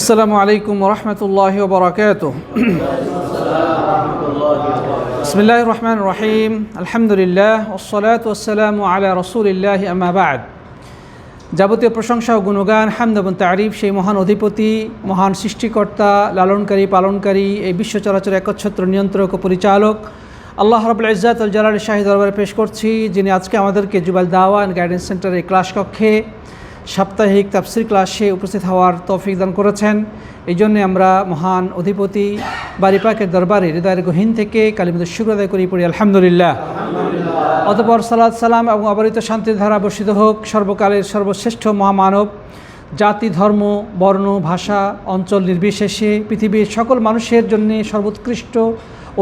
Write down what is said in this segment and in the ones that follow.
আসসালামু আলাইকুম রহমতুল্লাহ বরকাত বিসমিল্লাহ রহমান রহিম। আলহামদুলিল্লাহ ওসলাত ওসালাম আলা রসুলিল্লাহ আমাবাদ যাবতীয় প্রশংসা ও গুণগান, হামদ এবং তারিফ সেই মহান অধিপতি, মহান সৃষ্টিকর্তা, লালনকারী, পালনকারী, এই বিশ্ব চলাচল একচ্ছত্র নিয়ন্ত্রক ও পরিচালক। আল্লাহ রবুল্লা ইজাত আল জালাল শাহী দরবারে পেশ করছি, যিনি আজকে আমাদেরকে জুবাল দাওয়ান গাইডেন্স সেন্টারের ক্লাস কক্ষে সাপ্তাহিক তাফসির ক্লাসে উপস্থিত হওয়ার তৌফিক দান করেছেন। এই জন্যে আমরা মহান অধিপতি বারিপাকের দরবারে হৃদয়ের গহীন থেকে কালিমুদের শুক্র আদায় করি, পড়ি আলহামদুলিল্লাহ। অতপর সালাদ সালাম এবং অবরিত শান্তির ধারা বর্ষিত হোক, সর্বকালের সর্বশ্রেষ্ঠ মহামানব, জাতি, ধর্ম, বর্ণ, ভাষা, অঞ্চল নির্বিশেষে পৃথিবীর সকল মানুষের জন্য সর্বোৎকৃষ্ট,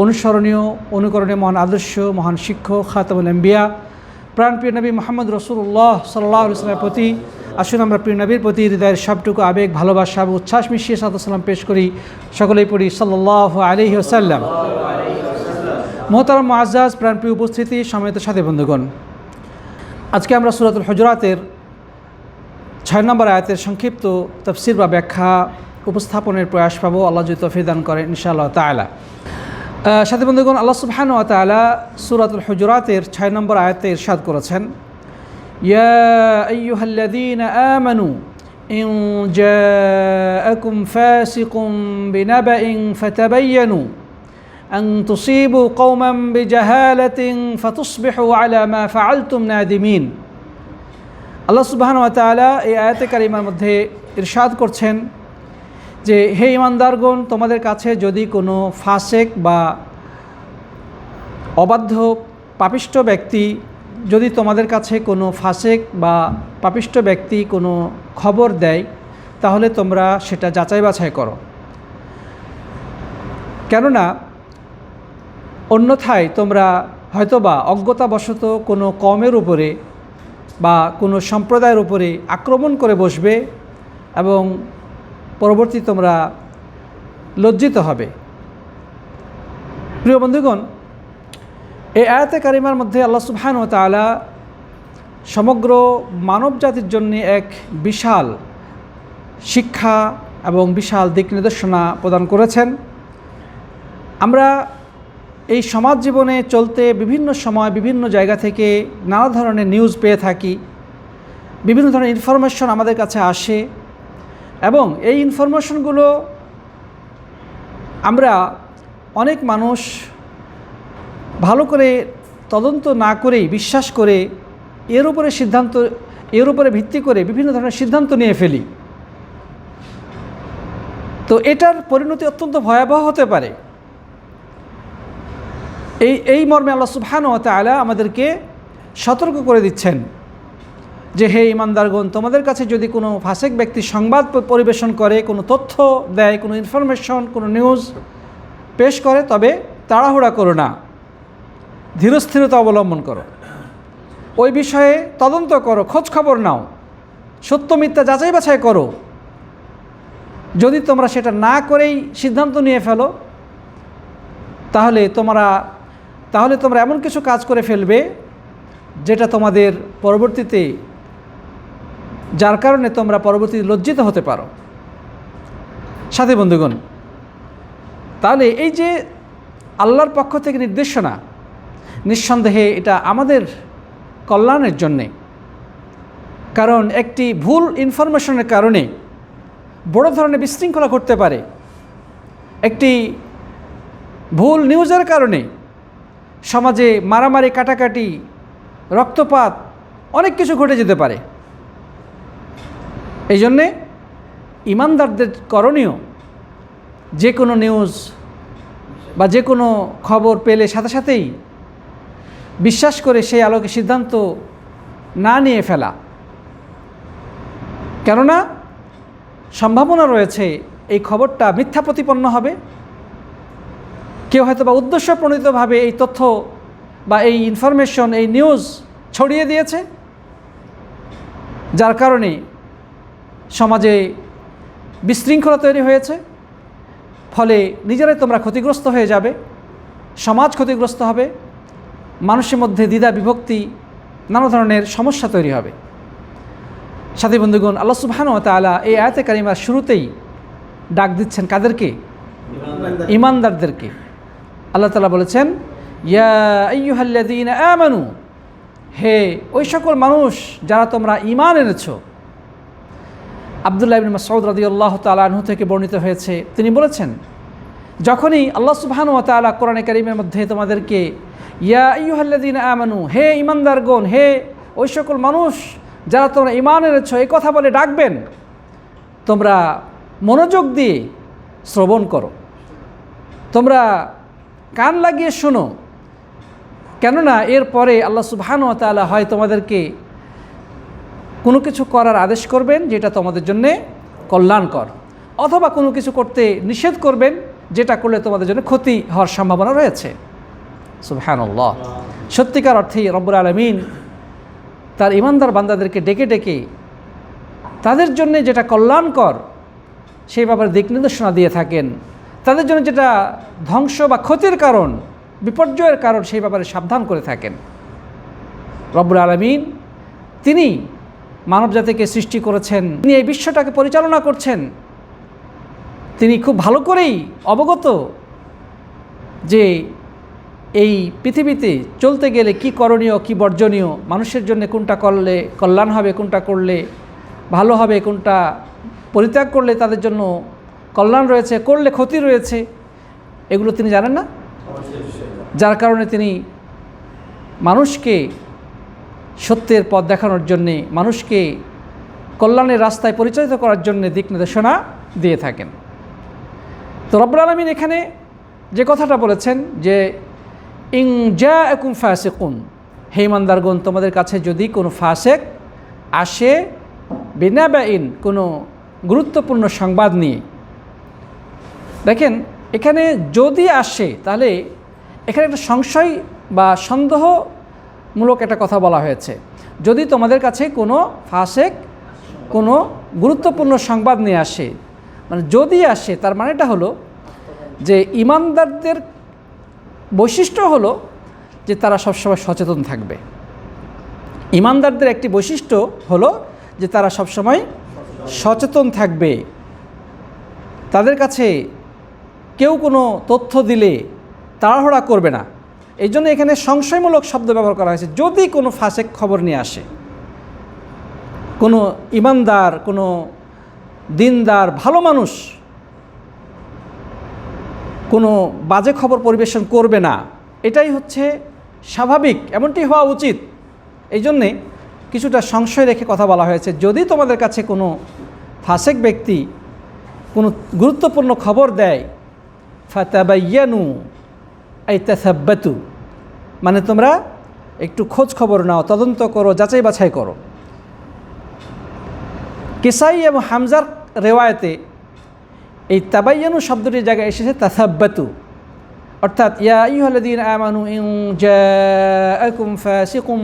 অনুসরণীয়, অনুকরণীয় মহান আদর্শ, মহান শিক্ষক, খাতামুল এম্বিয়া প্রাণপ্রিয় নবী মোহাম্মদ রসুল্লাহ সাল্লাহ ইসলামের প্রতি আসুন আমরা প্রিয় নবীর প্রতি হৃদয়ের সবটুকু আবেগ, ভালোবাসা উচ্ছ্বাস মিশিয়ে সাদাম পেশ করি। সকলেই পড়ি সাল্লাহ আলহি আসাল্লাম মোহতারাম আজাজ প্রাণপ্রিয় উপস্থিতি সমেত সাথে বন্ধুগণ। আজকে আমরা সুরাতুল হজরাতের ছয় নম্বর আয়াতের সংক্ষিপ্ত তফসির বা ব্যাখ্যা উপস্থাপনের প্রয়াস পাবো। আল্লাহ যদি তফিদান দান করেন, ইনশাআল্লাহ তালা সাথে বন্ধুগণ, আল্লাহ সুবহান ও তালা সুরাতুল হজরাতের ছয় নম্বর আয়াতে ইরশাদ করেছেন। يا أيها الذين آمنوا إن جاءكم فاسق بنبأ فتبينوا أن تصيبوا قوما بجهالة فتصبحوا على ما فعلتم نادمين আল্লাহ সুবাহান তালা এই আয়াতে কারিমার মধ্যে ইরশাদ করছেন যে হে ইমানদারগণ তোমাদের কাছে যদি কোনো ফাসেক বা অবাধ্য পাপিষ্ট ব্যক্তি যদি তোমাদের কাছে কোনো ফাসেক বা পাপিষ্ট ব্যক্তি কোনো খবর দেয়, তাহলে তোমরা সেটা যাচাই বাছাই করো। কেননা, অন্যথায় তোমরা হয়তোবা অজ্ঞতাবশত কোনো কমের উপরে বা কোনো সম্প্রদায়ের উপরে আক্রমণ করে বসবে এবং পরবর্তী তোমরা লজ্জিত হবে। প্রিয় বন্ধুগণ এই আয়াতে কারিমার মধ্যে আল্লাহ সুবহান ও তালা সমগ্র মানব জাতির জন্য এক বিশাল শিক্ষা এবং বিশাল দিক নির্দেশনা প্রদান করেছেন। আমরা এই সমাজ জীবনে চলতে বিভিন্ন সময় বিভিন্ন জায়গা থেকে নানা ধরনের নিউজ পেয়ে থাকি। বিভিন্ন ধরনের ইনফরমেশন আমাদের কাছে আসে এবং এই ইনফরমেশনগুলো আমরা অনেক মানুষ ভালো করে তদন্ত না করেই, বিশ্বাস করে এর উপরে সিদ্ধান্ত, এর উপরে ভিত্তি করে বিভিন্ন ধরনের সিদ্ধান্ত নিয়ে ফেলি। তো এটার পরিণতি অত্যন্ত ভয়াবহ হতে পারে। এই এই মর্মে আল্লাহ ও তালা আমাদেরকে সতর্ক করে দিচ্ছেন যে, হে ইমানদারগণ, তোমাদের কাছে যদি কোনো ফাসেক ব্যক্তি সংবাদ পরিবেশন করে, কোনো তথ্য দেয়, কোনো ইনফরমেশন, কোনো নিউজ পেশ করে, তবে তাড়াহুড়া করো না। ধীরস্থিরতা অবলম্বন করো। ওই বিষয়ে তদন্ত করো খোঁজ খবর নাও। সত্য মিথ্যা যাচাই বাছাই করো। যদি তোমরা সেটা না করেই সিদ্ধান্ত নিয়ে ফেলো, তাহলে তোমরা তাহলে তোমরা এমন কিছু কাজ করে ফেলবে, যেটা তোমাদের পরবর্তীতে, যার কারণে তোমরা পরবর্তীতে লজ্জিত হতে পারো। সাথে বন্ধুগণ, তাহলে এই যে আল্লাহর পক্ষ থেকে নির্দেশনা নিঃসন্দেহে এটা আমাদের কল্যাণের জন্যে। কারণ একটি ভুল ইনফরমেশনের কারণে বড় ধরনের বিশৃঙ্খলা করতে পারে। একটি ভুল নিউজের কারণে সমাজে মারামারি, কাটাকাটি, রক্তপাত অনেক কিছু ঘটে যেতে পারে। এই জন্যে ইমানদারদের করণীয় যে কোনো নিউজ বা যে কোনো খবর পেলে সাথে সাথেই বিশ্বাস করে সেই আলোকে সিদ্ধান্ত না নিয়ে ফেলা। কেননা সম্ভাবনা রয়েছে এই খবরটা মিথ্যা প্রতিপন্ন হবে। কেউ হয়তো বা উদ্দেশ্য প্রণীতভাবে এই তথ্য বা এই ইনফরমেশন এই নিউজ ছড়িয়ে দিয়েছে। যার কারণে সমাজে বিশৃঙ্খলা তৈরি হয়েছে। ফলে নিজেরাই তোমরা ক্ষতিগ্রস্ত হয়ে যাবে। সমাজ ক্ষতিগ্রস্ত হবে। মানুষের মধ্যে দ্বিধা বিভক্তি নানা ধরনের সমস্যা তৈরি হবে। সাথী বন্ধুগণ আল্লাহ সুবহান ও তালা এই আয়াতে কারিমার শুরুতেই ডাক দিচ্ছেন কাদেরকে? ইমানদারদেরকে। আল্লাহ তালা বলেছেন ইয়া আইয়ুহাল্লাযীনা আমানু হে ওই সকল মানুষ যারা তোমরা ঈমান এনেছো। আবদুল্লাহ ইবিন মাসউদ রাদিয়াল্লাহু তাআলা আনহু থেকে বর্ণিত হয়েছে। তিনি বলেছেন যখনই আল্লাহ সুবহানাহু ওয়া তাআলা কোরআনে কারীমের মধ্যে তোমাদেরকে ইয়া আইয়ুহাল্লাযীনা আমানু, হে ঈমানদারগণ, হে ওই সকল মানুষ, যারা তোমরা ঈমান এনেছো, এই কথা বলে ডাকবেন। তোমরা মনোযোগ দিয়ে শ্রবণ করো। তোমরা কান লাগিয়ে শোনো। কেননা এরপরে আল্লাহ সুবহানাহু ওয়া তাআলা হয় তোমাদেরকে কোনো কিছু করার আদেশ করবেন, যেটা তোমাদের জন্যে কল্যাণকর। অথবা কোনো কিছু করতে নিষেধ করবেন, যেটা করলে তোমাদের জন্য ক্ষতি হওয়ার সম্ভাবনা রয়েছে। সুবহানাল্লাহ। সত্যিকার অর্থেই রব্বুল আলমিন তার ইমানদার বান্দাদেরকে ডেকে ডেকে তাদের জন্য যেটা কল্যাণকর, সেই ব্যাপারে দিক নির্দেশনা দিয়ে থাকেন। তাদের জন্য যেটা ধ্বংস বা ক্ষতির কারণ, বিপর্যয়ের কারণ, সেই ব্যাপারে সাবধান করে থাকেন। রব্বুল আলমিন তিনি মানবজাতিকে সৃষ্টি করেছেন, তিনি এই বিশ্বটাকে পরিচালনা করছেন। তিনি খুব ভালো করেই অবগত যে এই পৃথিবীতে চলতে গেলে কি করণীয়, কি বর্জনীয়? মানুষের জন্য কোনটা করলে কল্যাণ হবে, কোনটা করলে ভালো হবে, কোনটা পরিত্যাগ করলে তাদের জন্য কল্যাণ রয়েছে, করলে ক্ষতি রয়েছে, এগুলো তিনি জানেন না? যার কারণে তিনি মানুষকে সত্যের পথ দেখানোর জন্যে, মানুষকে কল্যাণের রাস্তায় পরিচালিত করার জন্য দিক নির্দেশনা দিয়ে থাকেন। তো রব্বুল আলমিন এখানে যে কথাটা বলেছেন যে ইং একুম ফাসেকুন। হে ইমানদারগণ, তোমাদের কাছে যদি কোনো ফাসেক আসে বিনা ইন কোনো গুরুত্বপূর্ণ সংবাদ নিয়ে। দেখেন, এখানে যদি আসে, তাহলে এখানে একটা সংশয় বা সন্দেহমূলক একটা কথা বলা হয়েছে। যদি তোমাদের কাছে কোনো ফাসেক, কোনো গুরুত্বপূর্ণ সংবাদ নিয়ে আসে মানে যদি আসে, তার মানেটা হলো যে ইমানদারদের বৈশিষ্ট্য হলো যে তারা সবসময় সচেতন থাকবে। ইমানদারদের একটি বৈশিষ্ট্য হলো যে তারা সবসময় সচেতন থাকবে। তাদের কাছে কেউ কোনো তথ্য দিলে তাড়াহুড়া করবে না। এই জন্য এখানে সংশয়মূলক শব্দ ব্যবহার করা হয়েছে। যদি কোনো ফাঁসেক খবর নিয়ে আসে, কোনো ইমানদার, কোনো দিনদার, ভালো মানুষ কোনো বাজে খবর পরিবেশন করবে না। এটাই হচ্ছে স্বাভাবিক, এমনটি হওয়া উচিত। এই জন্যে কিছুটা সংশয় রেখে কথা বলা হয়েছে। যদি তোমাদের কাছে কোনো ফাসেক ব্যক্তি কোনো গুরুত্বপূর্ণ খবর দেয়, ফাতাবাইয়ানু এই তাসাব্বাতু মানে তোমরা একটু খোঁজ খবর নাও, তদন্ত করো, যাচাই বাছাই করো। কেসাই এবং হামজার রেওয়ায়তে এই তাবাইয়ানু শব্দটির জায়গায় এসেছে তাসাব্বাতু। অর্থাৎ, ইয়া ইহলদিন আমানু ইং জাকুম ফাসিকুম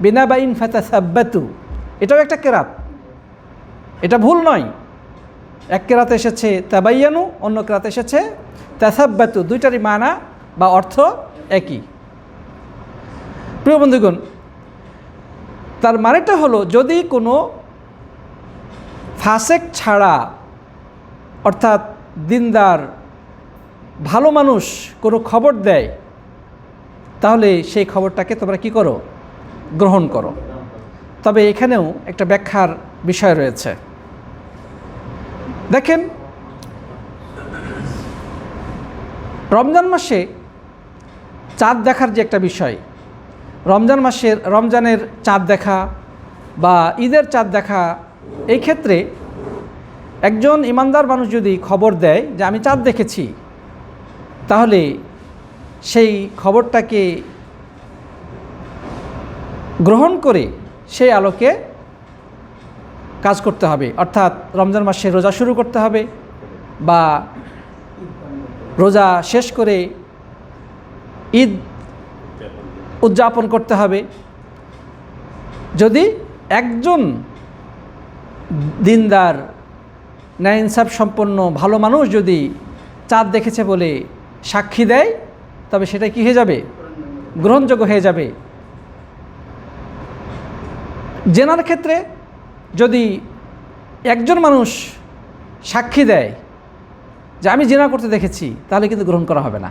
বিনাবাইন ফাতাসাব্বাতু। এটাও একটা কেরাত। এটা ভুল নয়। এক কেরাতে এসেছে তাবাইয়ানু, অন্য কেরাতে এসেছে তাসাব্বাতু। দুইটারই মানা বা অর্থ একই। প্রিয় বন্ধুগণ, তার মানেটা হলো, যদি কোনো ফাসেক ছাড়া অর্থাৎ দিনদার ভালো মানুষ কোনো খবর দেয়, তাহলে সেই খবরটাকে তোমরা কি করো? গ্রহণ করো। তবে এখানেও একটা ব্যাখ্যার বিষয় রয়েছে। দেখেন, রমজান মাসে চাঁদ দেখার যে একটা বিষয়, রমজান মাসের, রমজানের চাঁদ দেখা বা ঈদের চাঁদ দেখা, এই ক্ষেত্রে একজন ইমানদার মানুষ যদি খবর দেয় যে আমি চাঁদ দেখেছি, তাহলে সেই খবরটাকে গ্রহণ করে সেই আলোকে কাজ করতে হবে। অর্থাৎ রমজান মাসে রোজা শুরু করতে হবে বা রোজা শেষ করে ঈদ উদযাপন করতে হবে। যদি একজন দিনদার ন্যায় ইনসাফ সম্পন্ন ভালো মানুষ যদি চাঁদ দেখেছে বলে সাক্ষী দেয় তবে সেটা কি হয়ে যাবে? গ্রহণযোগ্য হয়ে যাবে। জেনার ক্ষেত্রে যদি একজন মানুষ সাক্ষী দেয় যে আমি জেনা করতে দেখেছি তাহলে কিন্তু গ্রহণ করা হবে না।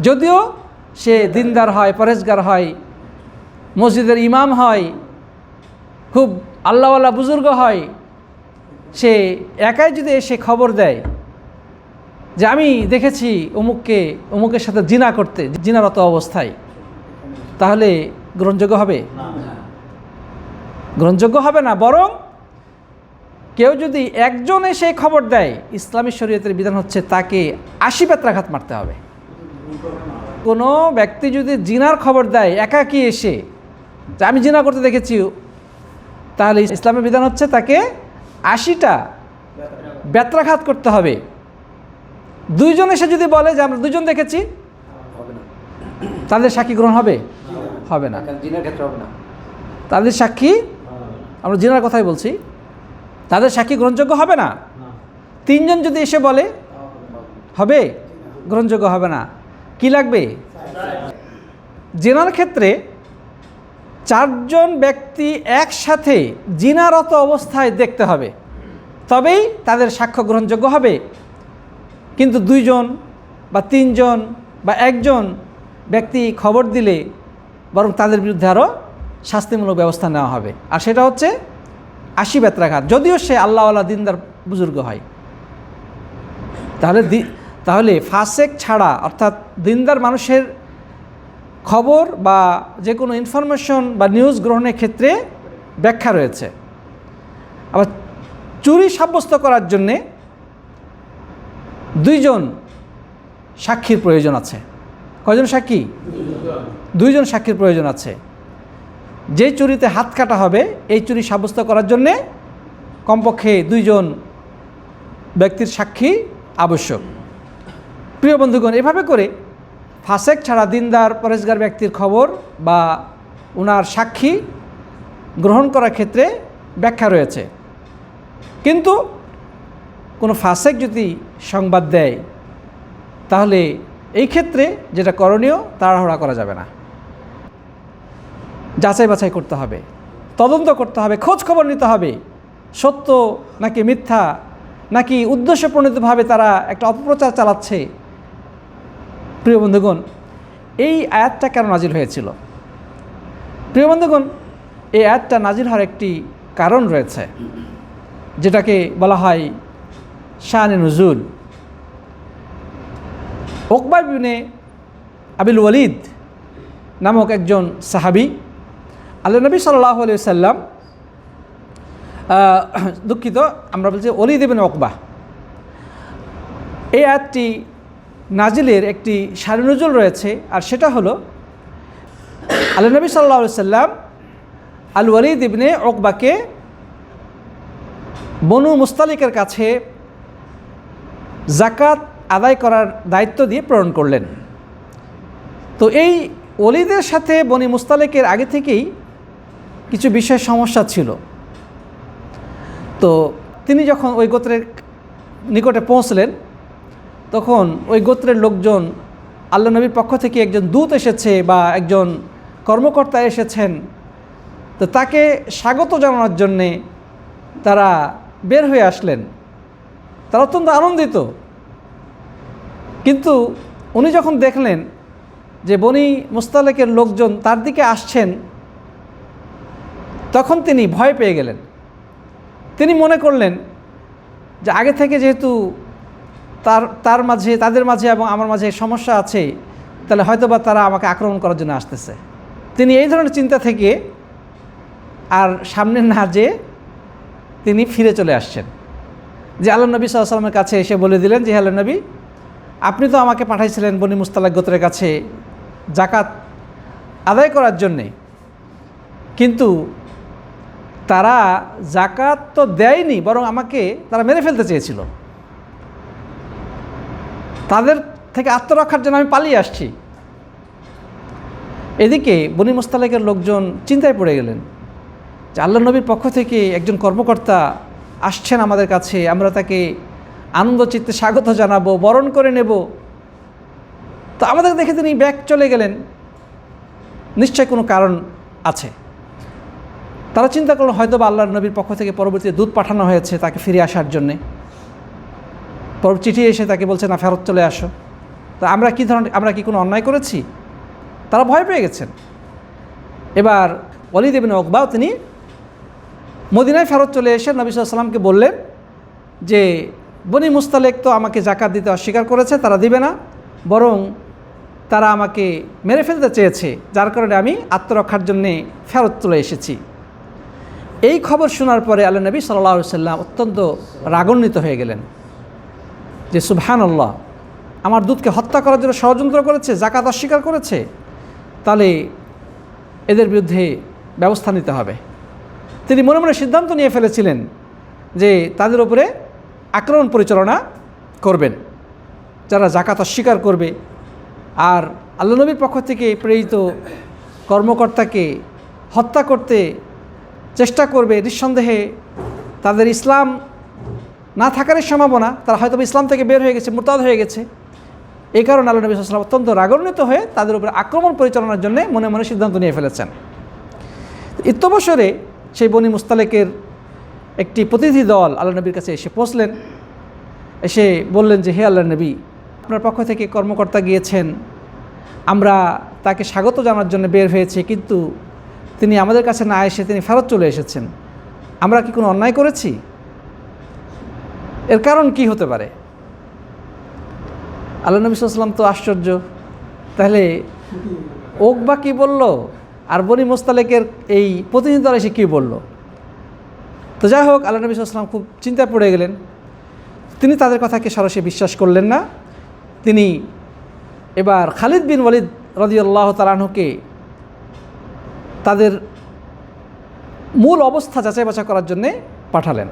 যদিও সে দিনদার হয় পরেশগার হয় মসজিদের ইমাম হয় খুব আল্লাহওয়ালা বুজুর্গ হয় সে একাই যদি এসে খবর দেয় যে আমি দেখেছি অমুককে অমুকের সাথে জিনা করতে জিনারত অবস্থায় তাহলে গ্রহণযোগ্য হবে? গ্রহণযোগ্য হবে না বরং কেউ যদি একজন এসে খবর দেয় ইসলামী শরীয়তের বিধান হচ্ছে তাকে আশি বেত্রাঘাত মারতে হবে। কোনো ব্যক্তি যদি জিনার খবর দেয় একাকি এসে যে আমি জিনা করতে দেখেছি তাহলে ইসলামের বিধান হচ্ছে তাকে আশিটা বেত্রাঘাত করতে হবে। দুইজন এসে যদি বলে যে আমরা দুজন দেখেছি তাদের সাক্ষী গ্রহণ হবে? হবে না। হবে তাদের সাক্ষী আমরা জিনার কথাই বলছি তাদের সাক্ষী গ্রহণযোগ্য হবে না? তিনজন যদি এসে বলে হবে? গ্রহণযোগ্য হবে না। কি লাগবে? জেনার ক্ষেত্রে চারজন ব্যক্তি একসাথে জিনারত অবস্থায় দেখতে হবে। তবেই তাদের সাক্ষ্য গ্রহণযোগ্য হবে। কিন্তু দুইজন বা তিনজন বা একজন ব্যক্তি খবর দিলে বরং তাদের বিরুদ্ধে আরও শাস্তিমূলক ব্যবস্থা নেওয়া হবে। আর সেটা হচ্ছে আশি বেত্রাঘাত। যদিও সে আল্লাহওয়ালা দিনদার বুজুর্গ হয়। তাহলে তাহলে ফাসেক ছাড়া অর্থাৎ দিনদার মানুষের খবর বা যে কোনো ইনফরমেশন বা নিউজ গ্রহণের ক্ষেত্রে ব্যাখ্যা রয়েছে। আবার চুরি সাব্যস্ত করার জন্যে দুইজন সাক্ষীর প্রয়োজন আছে। কয়জন সাক্ষী? দুইজন সাক্ষীর প্রয়োজন আছে। যে চুরিতে হাত কাটা হবে, এই চুরি সাব্যস্ত করার জন্যে কমপক্ষে দুইজন ব্যক্তির সাক্ষী আবশ্যক। প্রিয় বন্ধুগণ, এভাবে করে ফাসেক ছাড়া দিনদার পরেশগার ব্যক্তির খবর বা ওনার সাক্ষী গ্রহণ করার ক্ষেত্রে ব্যাখ্যা রয়েছে। কিন্তু কোনো ফাসেক যদি সংবাদ দেয়, তাহলে এই ক্ষেত্রে যেটা করণীয় তাড়াহুড়া করা যাবে না। যাচাই বাছাই করতে হবে, তদন্ত করতে হবে, খোঁজ খবর নিতে হবে। সত্য নাকি মিথ্যা নাকি উদ্দেশ্যপ্রণীতভাবে তারা একটা অপপ্রচার চালাচ্ছে প্রিয় বন্ধুগণ, এই আয়াতটা কেন নাজিল হয়েছিল? প্রিয় বন্ধুগণ, এই আয়াতটা নাজিল হওয়ার একটি কারণ রয়েছে, যেটাকে বলা হয় শাহানে নজুল। ওকবা বিনে আবিল ওয়ালিদ নামক একজন সাহাবি আল্লাহ নবী সাল্লাহ আলি সাল্লাম দুঃখিত, আমরা বলছি অলিদ ইবিন ওকবা। এই আয়াতটি নাজিলের একটি সারিনজুল রয়েছে, আর সেটা হলো আল্লাহ নবী সাল্লাহ সাল্লাম আল ওয়ালিদ ইবনে ওকবাকে বনু মুস্তালিকের কাছে জাকাত আদায় করার দায়িত্ব দিয়ে প্রেরণ করলেন। তো এই অলিদের সাথে বনি মুস্তালেকের আগে থেকেই কিছু বিষয় সমস্যা ছিল। তো তিনি যখন ওই গোত্রের নিকটে পৌঁছলেন তখন ওই গোত্রের লোকজন আল্লাহ নবীর পক্ষ থেকে একজন দূত এসেছে বা একজন কর্মকর্তা এসেছেন। তো তাকে স্বাগত জানানোর জন্যে তারা বের হয়ে আসলেন। তারা অত্যন্ত আনন্দিত। কিন্তু উনি যখন দেখলেন যে বনি মুস্তালেকের লোকজন তার দিকে আসছেন, তখন তিনি ভয় পেয়ে গেলেন। তিনি মনে করলেন যে আগে থেকে যেহেতু তার তার মাঝে, তাদের মাঝে এবং আমার মাঝে সমস্যা আছে, তাহলে হয়তো বা তারা আমাকে আক্রমণ করার জন্য আসতেছে। তিনি এই ধরনের চিন্তা থেকে আর সামনে না যেয়ে তিনি ফিরে চলে আসছেন। যে আল্লাহ নবী সাল্লামের কাছে এসে বলে দিলেন যে আল্লাহ নবী, আপনি তো আমাকে পাঠাইছিলেন বনি মুস্তালাক গোত্রের কাছে জাকাত আদায় করার জন্যে। কিন্তু তারা জাকাত তো দেয়নি, বরং আমাকে তারা মেরে ফেলতে চেয়েছিল। তাদের থেকে আত্মরক্ষার জন্য আমি পালিয়ে আসছি। এদিকে বনি মোস্তালেকের লোকজন চিন্তায় পড়ে গেলেন যে আল্লাহ নবীর পক্ষ থেকে একজন কর্মকর্তা আসছেন আমাদের কাছে, আমরা তাকে আনন্দ চিত্তে স্বাগত জানাব, বরণ করে নেব। তো আমাদের দেখে তিনি ব্যাক চলে গেলেন। নিশ্চয় কোনো কারণ আছে। তারা চিন্তা করল হয়তো বা আল্লাহর নবীর পক্ষ থেকে পরবর্তীতে দুধ পাঠানো হয়েছে তাকে ফিরে আসার জন্যে। পর চিঠি এসে তাকে বলছে, না, ফেরত চলে আসো। তা আমরা কি ধরনের, আমরা কি কোনো অন্যায় করেছি? তারা ভয় পেয়ে গেছেন। এবার অলি দেবেন অকবাও তিনি মদিনায় ফেরত চলে এসে নবী সাল্লামকে বললেন যে, বনি মুস্তালেক তো আমাকে জাকাত দিতে অস্বীকার করেছে, তারা দিবে না। বরং তারা আমাকে মেরে ফেলতে চেয়েছে, যার কারণে আমি আত্মরক্ষার জন্যে ফেরত চলে এসেছি। এই খবর শোনার পরে আল্লাহ নবী সাল্লাহ সাল্লাম অত্যন্ত রাগান্বিত হয়ে গেলেন। যে সুবহান আল্লাহ আমার দুধকে হত্যা করার জন্য ষড়যন্ত্র করেছে জাকাত অস্বীকার করেছে, তাহলে এদের বিরুদ্ধে ব্যবস্থা নিতে হবে। তিনি মনে মনে সিদ্ধান্ত নিয়ে ফেলেছিলেন যে তাদের উপরে আক্রমণ পরিচালনা করবেন, যারা জাকাত অস্বীকার করবে। আর আল্লাহ নবীর পক্ষ থেকে প্রেরিত কর্মকর্তাকে হত্যা করতে চেষ্টা করবে, নিঃসন্দেহে তাদের ইসলাম না থাকারই সম্ভাবনা, তারা হয়তো ইসলাম থেকে বের হয়ে গেছে, মোরতাদ হয়ে গেছে। এই কারণে আল্লাহ নবী সাল্লাম অত্যন্ত রাগান্বিত হয়ে তাদের উপরে আক্রমণ পরিচালনার জন্য মনে মনে সিদ্ধান্ত নিয়ে ফেলেছেন। ইত্যবসরে সেই বনি মুস্তালেকের একটি প্রতিনিধি দল আল্লাহ নবীর কাছে এসে পৌঁছলেন। এসে বললেন যে, হে আল্লাহ নবী, আপনার পক্ষ থেকে কর্মকর্তা গিয়েছেন। আমরা তাকে স্বাগত জানার জন্য বের হয়েছি, কিন্তু তিনি আমাদের কাছে না এসে তিনি ফেরত চলে এসেছেন। আমরা কি কোনো অন্যায় করেছি? এর কারণ কি হতে পারে? আল্লাহ নবী সাল্লাম তো আশ্চর্য। তাহলে ওক বা কী বলল? আর বনি মোস্তালেকের এই প্রতিনিধি দল এসে কী বলল? তো যাই হোক, আল্লাহ নবী সাল্লাম খুব চিন্তায় পড়ে গেলেন। তিনি তাদের কথাকে সরাসরি বিশ্বাস করলেন না। তিনি এবার খালিদ বিন ওয়ালিদ রদিউল্লাহ তালাহুকে তাদের মূল অবস্থা যাচাই বাছাই করার জন্যে পাঠালেন।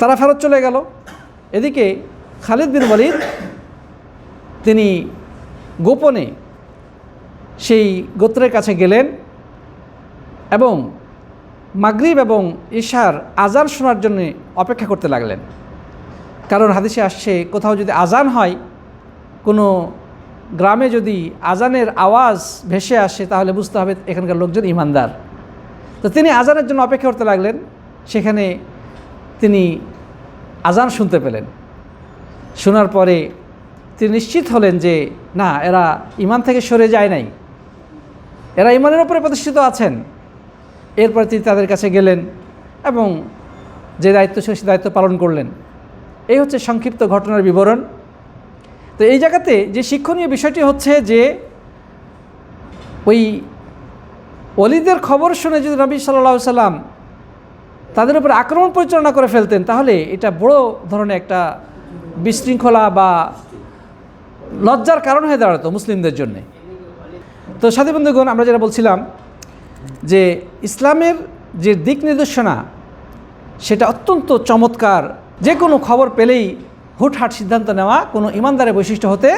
তারা ফেরত চলে গেল। এদিকে খালিদ বিন ওয়ালিদ, তিনি গোপনে সেই গোত্রের কাছে গেলেন এবং মাগরিব এবং ঈশার আজান শোনার জন্য অপেক্ষা করতে লাগলেন। কারণ হাদিসে আসছে, কোথাও যদি আজান হয়, কোনো গ্রামে যদি আজানের আওয়াজ ভেসে আসে, তাহলে বুঝতে হবে এখানকার লোকজন ইমানদার। তো তিনি আজানের জন্য অপেক্ষা করতে লাগলেন। সেখানে তিনি আজান শুনতে পেলেন। শোনার পরে তিনি নিশ্চিত হলেন যে, না, এরা ইমান থেকে সরে যায় নাই। এরা ইমানের উপরে প্রতিষ্ঠিত আছেন। এরপর তিনি তাদের কাছে গেলেন এবং যে দায়িত্ব সে দায়িত্ব পালন করলেন। এই হচ্ছে সংক্ষিপ্ত ঘটনার বিবরণ। তো এই জায়গাতে যে শিক্ষণীয় বিষয়টি হচ্ছে যে, ওই অলিদের খবর শুনে যদি নবী সাল্লা সাল্লাম তাদের উপর আক্রমণ পরিচালনা করে ফেলতেন, তাহলে এটা বড় ধরনের একটা বিশৃঙ্খলা বা লজ্জার কারণ হয়ে দাঁড়াতো মুসলিমদের জন্যে। তো সাথী বন্ধুগণ, আমরা যেটা বলছিলাম যে ইসলামের যে দিক নির্দেশনা, সেটা অত্যন্ত চমৎকার। যে কোনো খবর পেলেই হুটহাট সিদ্ধান্ত নেওয়া কোনো ইমানদারের বৈশিষ্ট্য হতে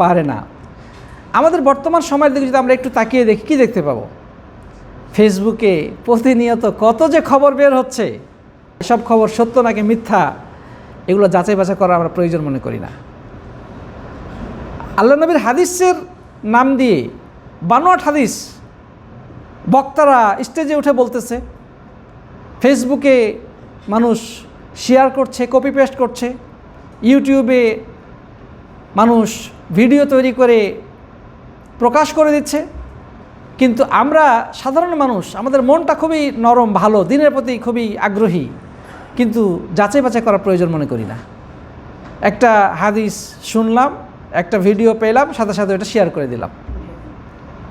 পারে না। আমাদের বর্তমান সময়ের দিকে যদি আমরা একটু তাকিয়ে দেখি, কী দেখতে পাবো? ফেসবুকে প্রতিনিয়ত কত যে খবর বের হচ্ছে সব খবর সত্য নাকি মিথ্যা, এগুলো যাচাই বাছাই করা আমরা প্রয়োজন মনে করি না। আল্লাহ নবীর হাদিসের নাম দিয়ে বানোয়াট হাদিস বক্তারা স্টেজে উঠে বলতেছে, ফেসবুকে মানুষ শেয়ার করছে, কপি পেস্ট করছে, ইউটিউবে মানুষ ভিডিও তৈরি করে প্রকাশ করে দিচ্ছে। কিন্তু আমরা সাধারণ মানুষ, আমাদের মনটা খুবই নরম, ভালো, দিনের প্রতি খুবই আগ্রহী। কিন্তু যাচাই বাছাই করার প্রয়োজন মনে করি না। একটা হাদিস শুনলাম, একটা ভিডিও পেলাম, সাথে সাথে এটা শেয়ার করে দিলাম।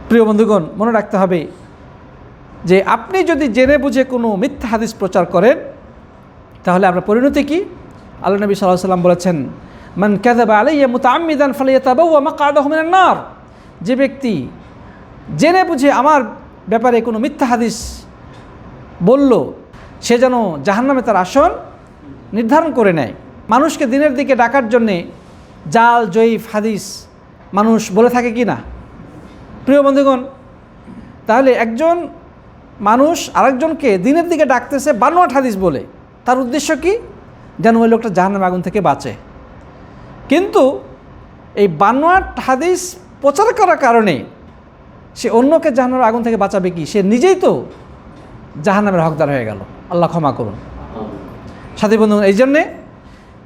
প্রিয় বন্ধুগণ, মনে রাখতে হবে যে আপনি যদি জেনে বুঝে কোনো মিথ্যা হাদিস প্রচার করেন, তাহলে আপনার পরিণতি কি? আল্লাহ নবী সাল্লাহ সাল্লাম বলেছেন, মান কাদাবা আলাইয়া মুতাআম্মিদান ফালিয়াতাবাওয়া মাকআদাহু মিনান নার। যে ব্যক্তি জেনে বুঝে আমার ব্যাপারে কোনো মিথ্যা হাদিস বলল, সে যেন জাহান্নামে তার আসন নির্ধারণ করে নেয়। মানুষকে দিনের দিকে ডাকার জন্যে জাল, জয়ীফ, হাদিস মানুষ বলে থাকে কি না? প্রিয় বন্ধুগণ, তাহলে একজন মানুষ আরেকজনকে দিনের দিকে ডাকতেছে বানোয়াট হাদিস বলে। তার উদ্দেশ্য কি? যেন ওই লোকটা জাহান্নাম আগুন থেকে বাঁচে। কিন্তু এই বানোয়াট হাদিস প্রচার করার কারণে সে অন্যকে জাহান্নামের আগুন থেকে বাঁচাবে কি? সে নিজেই তো জাহান্নামের হকদার হয়ে গেল। আল্লাহ ক্ষমা করুন। সাথী বন্ধু এই জন্যে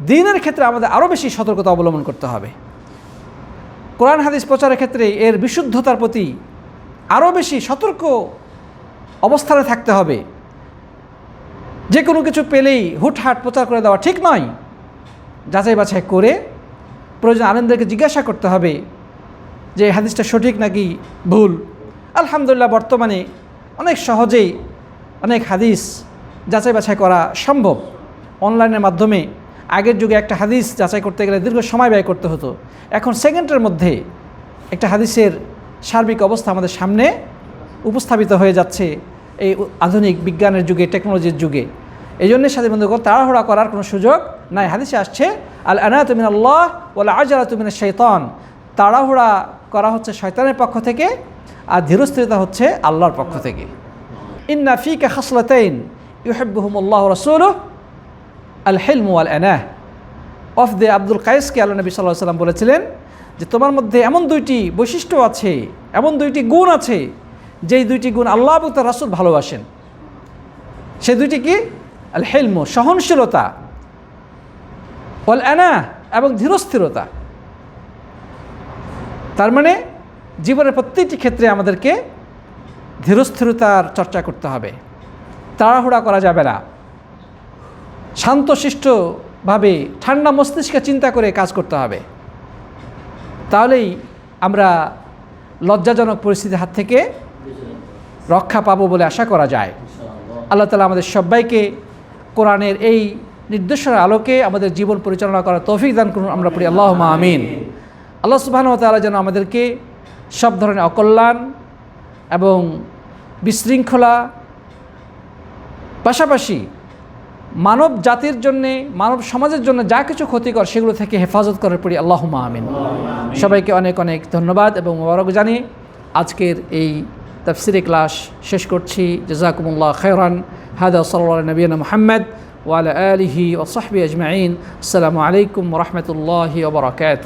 দিনের ক্ষেত্রে আমাদের আরও বেশি সতর্কতা অবলম্বন করতে হবে। কোরআন হাদিস প্রচারের ক্ষেত্রে এর বিশুদ্ধতার প্রতি আরও বেশি সতর্ক অবস্থানে থাকতে হবে। যে কোনো কিছু পেলেই হুটহাট প্রচার করে দেওয়া ঠিক নয়। যাচাই বাছাই করে প্রয়োজন আনন্দকে জিজ্ঞাসা করতে হবে। যে হাদিসটা সঠিক নাকি ভুল? আলহামদুলিল্লাহ, বর্তমানে অনেক সহজেই অনেক হাদিস যাচাই বাছাই করা সম্ভব। অনলাইনের মাধ্যমে আগের যুগে একটা হাদিস যাচাই করতে গেলে দীর্ঘ সময় ব্যয় করতে হতো। এখন সেকেন্ডের মধ্যে একটা হাদিসের সার্বিক অবস্থা আমাদের সামনে উপস্থাপিত হয়ে যাচ্ছে এই আধুনিক বিজ্ঞানের যুগে, টেকনোলজির যুগে। এই জন্য সাথে বন্ধুগণ, তাড়াহুড়া করার কোনো সুযোগ নাই। হাদিসে আসছে আল আনা তুমিন আল্লাহ ওল আজরা তুমিন শৈতান তাড়াহুড়া করা হচ্ছে শয়তানের পক্ষ থেকে আর ধীরস্থিরতা হচ্ছে আল্লাহর পক্ষ থেকে। ইন্না ফিকে খাসলাতাইন ইউহেব্বুহুম আল্লাহ রসুল আল হেলম আল আনাহ অফ দে আব্দুল কায়েসকে আল্লাহ নবী সাল্লাহ সাল্লাম বলেছিলেন যে তোমার মধ্যে এমন দুইটি বৈশিষ্ট্য আছে, এমন দুইটি গুণ আছে, যেই দুইটি গুণ আল্লাহ এবং তার রাসুল ভালোবাসেন। সে দুইটি কি? আল হেলম সহনশীলতা অল অ্যানা এবং ধীরস্থিরতা। তার মানে জীবনের প্রত্যেকটি ক্ষেত্রে আমাদেরকে ধীরস্থিরতার চর্চা করতে হবে। তাড়াহুড়া করা যাবে না। শান্তশিষ্টভাবে ঠান্ডা মস্তিষ্কে চিন্তা করে কাজ করতে হবে। তাহলেই আমরা লজ্জাজনক পরিস্থিতির হাত থেকে রক্ষা পাবো বলে আশা করা যায়। আল্লাহ তালা আমাদের সবাইকে কোরআনের এই নির্দেশনার আলোকে আমাদের জীবন পরিচালনা করার তৌফিক দান করুন। আমরা পড়ি আল্লাহ আমিন। আল্লাহ সুবাহন তালা যেন আমাদেরকে সব ধরনের অকল্যাণ এবং বিশৃঙ্খলা, পাশাপাশি মানব জাতির জন্যে, মানব সমাজের জন্য যা কিছু ক্ষতিকর সেগুলো থেকে হেফাজত করার পরি আল্লাহ আমিন। সবাইকে অনেক অনেক ধন্যবাদ এবং মোবারক জানি। আজকের এই তাফসিরি ক্লাস শেষ করছি। জাজাকুমুল্লাহ খেরান হাদা সাল্লাহ নবীন মোহাম্মদ ওয়ালা আলিহি ওসহবি আজমাইন। আসসালামু আলাইকুম রহমতুল্লাহি ওবরাকাত